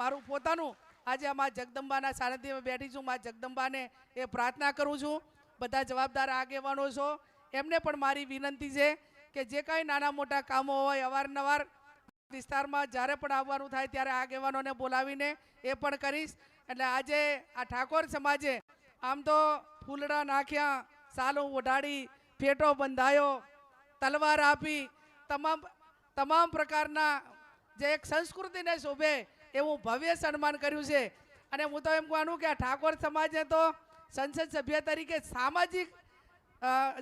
મારું પોતાનું. આજે આ જગદંબાના સાનિધ્યમાં બેઠી છું. મા જગદંબાને એ પ્રાર્થના કરું છું. બધા જવાબદાર આગેવાનો છો. એમને પણ મારી વિનંતી છે કે જે કાંઈ નાના મોટા કામો હોય અવારનવાર વિસ્તારમાં જ્યારે પણ આવવાનું થાય ત્યારે આગેવાનોને બોલાવીને એ પણ કરીશ. એટલે આજે આ ઠાકોર સમાજે આમ તો ફૂલડા નાખ્યા, સાલું ઓઢાડી, ફેટો બંધાયો, તલવાર આપી, તમામ તમામ પ્રકારના જે એક સંસ્કૃતિને શોભે એવું ભવ્ય સન્માન કર્યું છે. અને હું તો એમ કહેવાનું કે ઠાકોર સમાજે તો સંસદ સભ્ય તરીકે સામાજિક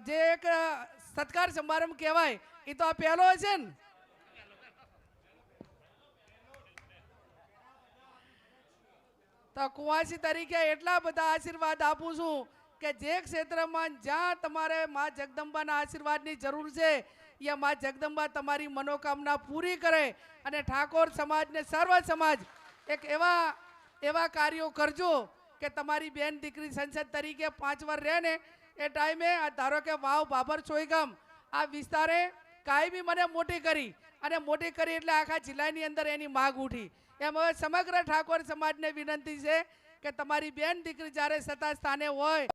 જે એક સત્કાર સમારંભ કહેવાય એ તો આ પહેલો છે ને? તો કુંવાસી તરીકે એટલા બધા આશીર્વાદ આપું છું કે જે ક્ષેત્રમાં જ્યાં તમારે મા જગદંબાના આશીર્વાદની જરૂર છે ત્યાં મા જગદંબા તમારી મનોકામના પૂરી કરે અને ઠાકોર સમાજને સર્વ સમાજ એક એવા એવા કાર્યો કરજો કે તમારી બેન દીકરી સંસદ તરીકે પાંચ વાર રહે ને એ ટાઈમે, આ ધારો કે વાવ બાબર ચોઈગામ આ વિસ્તારે કાયમી મને મોટી કરી અને મોટી કરી એટલે આખા જિલ્લાની અંદર એની માગ ઉઠી. એમ હવે સમગ્ર ઠાકોર સમાજને વિનંતી છે કે તમારી બેન દીકરી જ્યારે સત્તા સ્થાને હોય,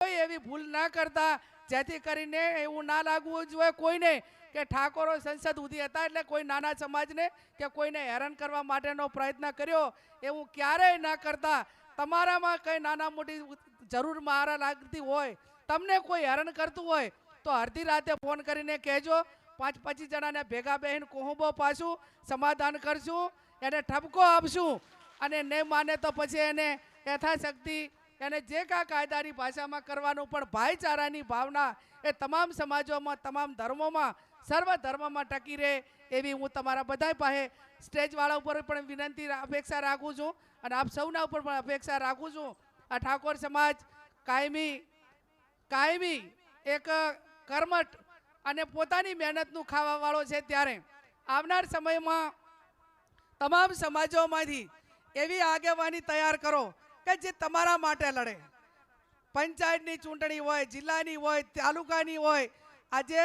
કોઈ એવી ભૂલ ના કરતા જેથી કરીને એવું ના લાગવું જોઈએ કોઈને કે ઠાકોરો સંસદ સુધી હતા એટલે કોઈ નાના સમાજને કે કોઈને હેરાન કરવા માટેનો પ્રયત્ન કર્યો, એવું ક્યારેય ના કરતા. તમારામાં કંઈ નાના મોટી જરૂર મારા લાગતી હોય, તમને કોઈ હેરાન કરતું હોય, તો અડધી રાતે ફોન કરીને કહેજો. પાંચ પચીસ જણાને ભેગા બહેન કોહુંબો પાછું, સમાધાન કરશું, એને ઠપકો આપશું, અને નહીં માને તો પછી એને યથાશક્તિ એને જે કા કાયદાની ભાષામાં કરવાનું પણ ભાઈચારાની ભાવના એ તમામ સમાજોમાં, તમામ ધર્મોમાં, સર્વ ધર્મમાં ટકી રહે એવી હું તમારા બધા પાસે સ્ટેજવાળા ઉપર પણ વિનંતી અપેક્ષા રાખું છું અને આપ સૌના ઉપર પણ અપેક્ષા રાખું છું. આ ઠાકોર સમાજ કાયમી કાયમી એક કર્મઠ અને પોતાની મહેનતનું ખાવાવાળો છે ત્યારે આવનાર સમયમાં તમામ સમાજોમાંથી એવી આગેવાની તૈયાર કરો કે જે તમારા માટે લડે. પંચાયતની ચૂંટણી હોય, જિલ્લાની હોય, તાલુકાની હોય, આજે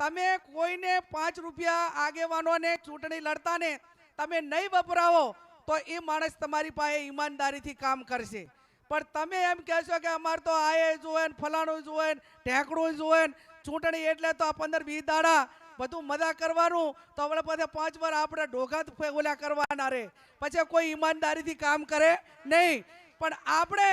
તમે કોઈને પાંચ રૂપિયા આગેવાનોને ચૂંટણી લડતા ને તમે નહીં વપરાવો, તો એ માણસ તમારી પાસે ઈમાનદારીથી કામ કરશે. પણ તમે એમ કહેશો કે અમારે તો આ જોવે ને, ફલાણું જોવે ને ઢેંકણું જોવે ને, ચૂંટણી એટલે તો આ પંદર વીસ દાડા બધું મજા કરવાનું, તો આપણે પછી પાંચ વાર આપણે ઢોઘા ઓલા કરવાના રે. પછી કોઈ ઈમાનદારીથી કામ કરે નહીં. પણ આપણે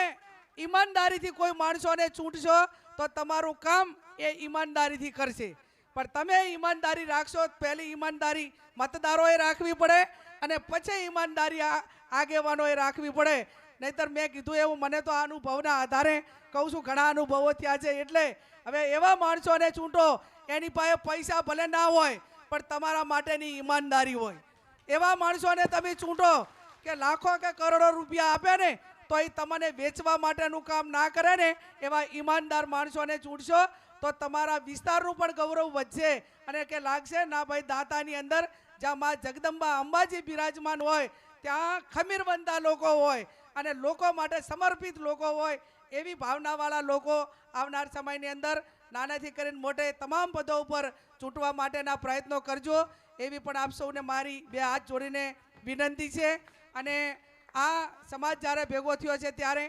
ઈમાનદારીથી કોઈ માણસોને ચૂંટશો તો તમારું કામ એ ઈમાનદારીથી કરશે. પણ તમે ઈમાનદારી રાખશો પહેલી ઈમાનદારી મતદારોએ રાખવી પડે અને પછી ઈમાનદારી આગેવાનોએ રાખવી પડે. નહીતર મેં કીધું એવું મને તો અનુભવના આધારે કહું છું, ઘણા અનુભવો થયા છે એટલે હવે એવા માણસોને ચૂંટો, એની પાસે પૈસા ભલે ના હોય, પણ તમારા માટેની ઈમાનદારી હોય. એવા માણસોને તમે ચૂંટો કે લાખો કે કરોડો રૂપિયા આપે ને તો એ તમને વેચવા માટેનું કામ ના કરે ને એવા ઈમાનદાર માણસોને ચૂંટશો, તો તમારા વિસ્તારનું પણ ગૌરવ વધશે. અને કે લાગશે, ના ભાઈ, દાતાની અંદર જ્યાં મા જગદંબા અંબાજી બિરાજમાન હોય, ત્યાં ખમીરવંતા લોકો હોય અને લોકો માટે સમર્પિત લોકો હોય, એવી ભાવનાવાળા લોકો આવનાર સમયની અંદર નાનાથી કરીને મોટે તમામ પદો ઉપર ચૂંટવા માટેના પ્રયત્નો કરજો. એવી પણ આપ સૌને મારી બે હાથ જોડીને વિનંતી છે. અને આ સમાજ જ્યારે ભેગો થયો છે ત્યારે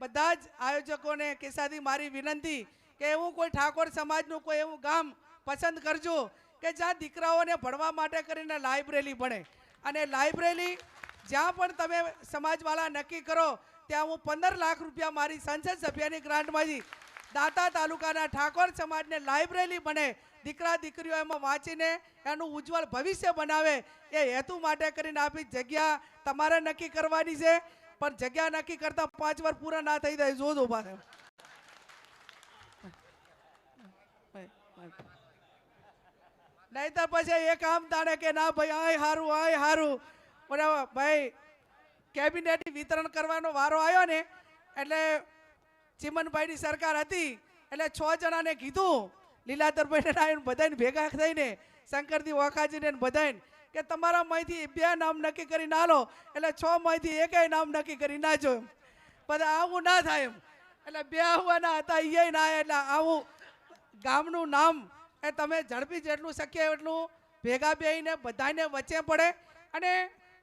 બધા જ આયોજકોને કેસાથી મારી વિનંતી કે એવું કોઈ ઠાકોર સમાજનું કોઈ એવું ગામ પસંદ કરજો કે જ્યાં દીકરાઓને ભણવા માટે કરીને લાઇબ્રેરી ભણે. અને લાઇબ્રેરી જ્યાં પણ તમે સમાજવાળા નક્કી કરો, ત્યાં હું પંદર લાખ રૂપિયા મારી સંસદ સભ્યની ગ્રાન્ટમાંથી દાતા તાલુકાના ઠાકોર સમાજને લાઇબ્રેરી બને દીકરા દીકરીઓ એમાં વાંચીને એનું ઉજ્જવળ ભવિષ્ય બનાવે એ હેતુ માટે કરીને આપી જગ્યા તમારે નક્કી કરવાની છે, પણ જગ્યા નક્કી કરતા પાંચ વાર પૂરા ના થઈ જાય, જોજો પાસે નહીતર પછી એ કામ તાણે કે, ના ભાઈ, આય હારું આય હારું. બરાબર ભાઈ, કેબિનેટ વિતરણ કરવાનો વારો આવ્યો ને, એટલે ચિમનભાઈની સરકાર હતી, એટલે છ જણાને કીધું લીલાધરભાઈને આવીને બધાને ભેગા થઈને, શંકરજી ઓખાજીને બધાને કે તમારા માંથી બે નામ નક્કી કરી ના લો, એટલે છ માંથી એકેય નામ નક્કી કરી ના જો એમ. બધા આવું ના થાય એમ. એટલે બે આવવાના હતા એ ના એટલે આવું ગામનું નામ એ તમે ઝડપી જેટલું શક્ય એટલું ભેગા બેહીને બધાને વચ્ચે પડે અને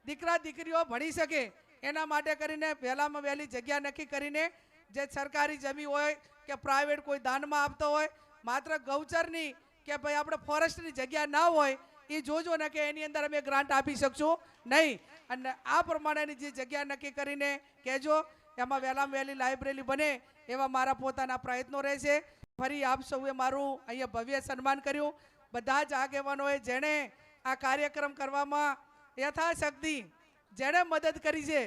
દીકરા દીકરીઓ ભણી શકે. એના માટે કરીને વહેલામાં વહેલી જગ્યા નક્કી કરીને જે સરકારી જમી હોય કે પ્રાઇવેટ કોઈ દાનમાં આપતો હોય માત્ર ગૌચરની કે ભાઈ આપણે ફોરેસ્ટની જગ્યા ના હોય, એ જોજો ને કે એની અંદર અમે ગ્રાન્ટ આપી શકશું નહીં. અને આ પ્રમાણેની જે જગ્યા નક્કી કરીને કહેજો, એમાં વહેલામાં વહેલી લાઇબ્રેરી બને એવા મારા પોતાના પ્રયત્નો રહેશે. ફરી આપ સૌએ મારું અહીંયા ભવ્ય સન્માન કર્યું. બધા જ આગેવાનોએ જેણે આ કાર્યક્રમ કરવામાં યથાશક્તિ જેણે મદદ કરી છે,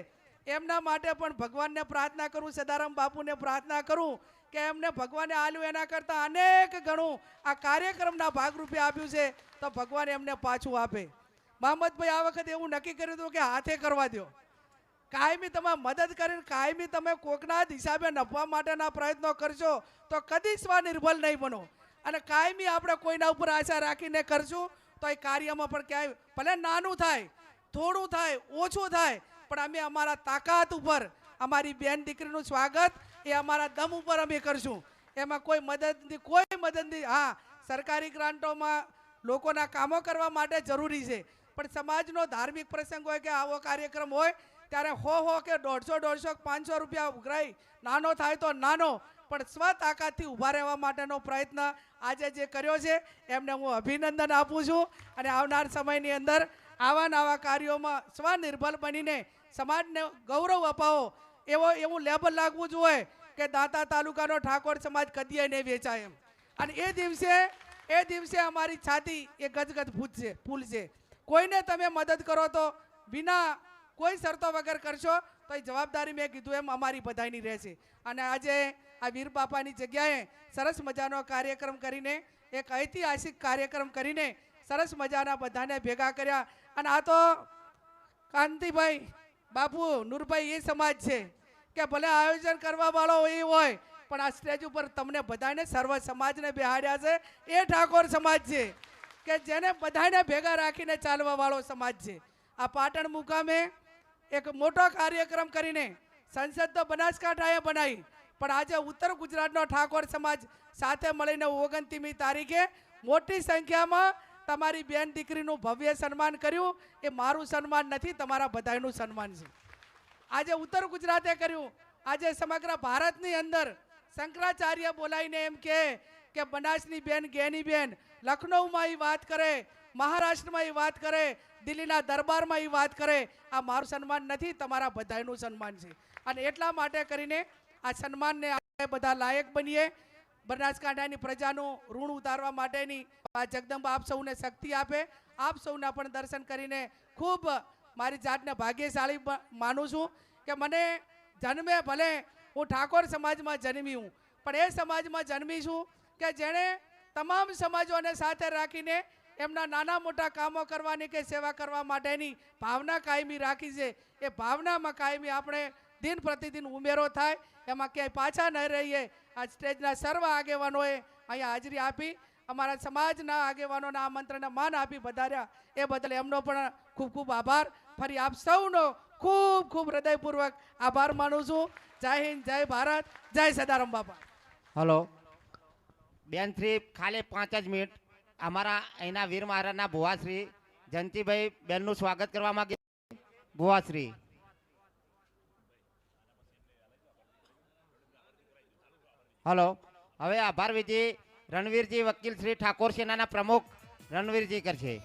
એમના માટે પણ ભગવાનને પ્રાર્થના કરું, સદારામ બાપુને પ્રાર્થના કરું કે એમને ભગવાને આલ્યું એના કરતાં અનેક ગણું આ કાર્યક્રમના ભાગરૂપે આપ્યું છે, તો ભગવાન એમને પાછું આપે. મહમ્મદભાઈ આ વખતે એવું નક્કી કર્યું હતું કે હાથે કરવા દો કાયમી તમે મદદ કરીને, કાયમી તમે કોકના હિસાબે નફવા માટેના પ્રયત્નો કરશો, તો કદી સ્વનિર્ભર નહીં બનો. અને કાયમી આપણે કોઈના ઉપર આશા રાખીને કરશું, તો એ કાર્યમાં પણ ક્યાંય, ભલે નાનું થાય, થોડું થાય, ઓછું થાય, પણ અમે અમારા તાકાત ઉપર, અમારી બેન દીકરીનું સ્વાગત એ અમારા દમ ઉપર અમે કરશું. એમાં કોઈ મદદની કોઈ મદદની, હા, સરકારી ગ્રાન્ટોમાં લોકોના કામો કરવા માટે જરૂરી છે. પણ સમાજનો ધાર્મિક પ્રસંગ હોય કે આવો કાર્યક્રમ હોય, ત્યારે હો હો કે દોઢસો દોઢસો, પાંચસો રૂપિયા ઉઘરાઈ, નાનો થાય તો નાનો, પણ સ્વ તાકાતથી ઊભા રહેવા માટેનો પ્રયત્ન આજે જે કર્યો છે, એમને હું અભિનંદન આપું છું. અને આવનાર સમયની અંદર આવા નવા કાર્યોમાં સ્વનિર્ભર બનીને સમાજને ગૌરવ અપાવો. એવો, એવું લેબલ લાગવું જોઈએ કે દાતા તાલુકાનો ઠાકોર સમાજ કદીએ નહીં વેચાય એમ. અને એ દિવસે એ દિવસે અમારી છાતી એ ગદગદ ફૂટશે, ફૂલશે. કોઈને તમે મદદ કરો તો વિના કોઈ શરતો વગર કરશો તો એ જવાબદારી મેં કીધું એમ અમારી બધાની રહેશે. અને આજે આ વીર બાપાની જગ્યાએ સરસ મજાનો કાર્યક્રમ કરીને, એક ઐતિહાસિક કાર્યક્રમ કરીને સરસ મજાના બધાને ભેગા કર્યા. અને આ તો કાંતિભાઈ બાપુ, નૂરભાઈ, એ સમાજ છે કે ભલે આયોજન કરવા વાળો એ હોય, પણ આ સ્ટેજ ઉપર તમને બધાને સર્વ સમાજને બેહાડ્યા છે. એ ઠાકોર સમાજ છે કે જેને બધાને ભેગા રાખીને ચાલવા વાળો સમાજ છે. આ પાટણ મુકામે એક મોટો કાર્યક્રમ કરીને સંસદ તો બનાસકાંઠાએ બનાવી, પણ આજે ઉત્તર ગુજરાતનો ઠાકોર સમાજ સાથે મળીને ઓગણતીમી તારીખે મોટી સંખ્યામાં તમારી બેન દીકરીનું ભવ્ય સન્માન કર્યું, એ મારું સન્માન નથી, તમારા બધાનું સન્માન છે. આજે ઉત્તર ગુજરાતે કર્યું. આજે સમગ્ર ભારતની અંદર શંકરાચાર્ય બોલાવીને એમ કહે કે બનાસની બેન, ગેની બેન લખનૌમાં એ વાત કરે, મહારાષ્ટ્રમાં એ વાત કરે, દિલ્હીના દરબારમાં એ વાત કરે, આ મારું સન્માન નથી, તમારા બધાનું સન્માન છે. અને એટલા માટે કરીને આ સન્માનને આપણે બધા લાયક બનીએ. બનાસકાંઠાની પ્રજાનું ઋણ ઉતારવા માટેની આ જગદંબા આપ સૌને શક્તિ આપે. આપ સૌના પણ દર્શન કરીને ખૂબ મારી જાતને ભાગ્યશાળી માનું છું કે મને જન્મે ભલે હું ઠાકોર સમાજમાં જન્મી હું, પણ એ સમાજમાં જન્મી છું કે જેણે તમામ સમાજોને સાથે રાખીને એમના નાના મોટા કામો કરવાની કે સેવા કરવા માટેની ભાવના કાયમી રાખી છે. એ ભાવનામાં કાયમી આપણે દિન પ્રતિદિન ઉમેરો થાય, એમાં ક્યાંય પાછા ન રહીએ આ સ્ટેજના સર્વ આગેવાનોએ અહીંયા હાજરી આપી, અમારા સમાજના આગેવાનોના આમંત્રણને માન આપી વધાર્યા એ બદલ એમનો પણ ખૂબ ખૂબ આભાર. ફરી આપ સૌનો ખૂબ ખૂબ હૃદયપૂર્વક આભાર માનું છું. જય હિન્દ, જય ભારત, જય સદારામ બાપા. હલો. બેન શ્રી, ખાલી પાંચ જ મિનિટ. અમારા અહીંના વીર મહારાજના ભુવાશ્રી જયંતિભાઈ બેનનું સ્વાગત કરવા માંગે ભુવાશ્રી. હલો. હવે આભાર વિધિ. રણવીરજી વકીલ શ્રી ઠાકોર સેનાના પ્રમુખ રણવીરજી કરશે.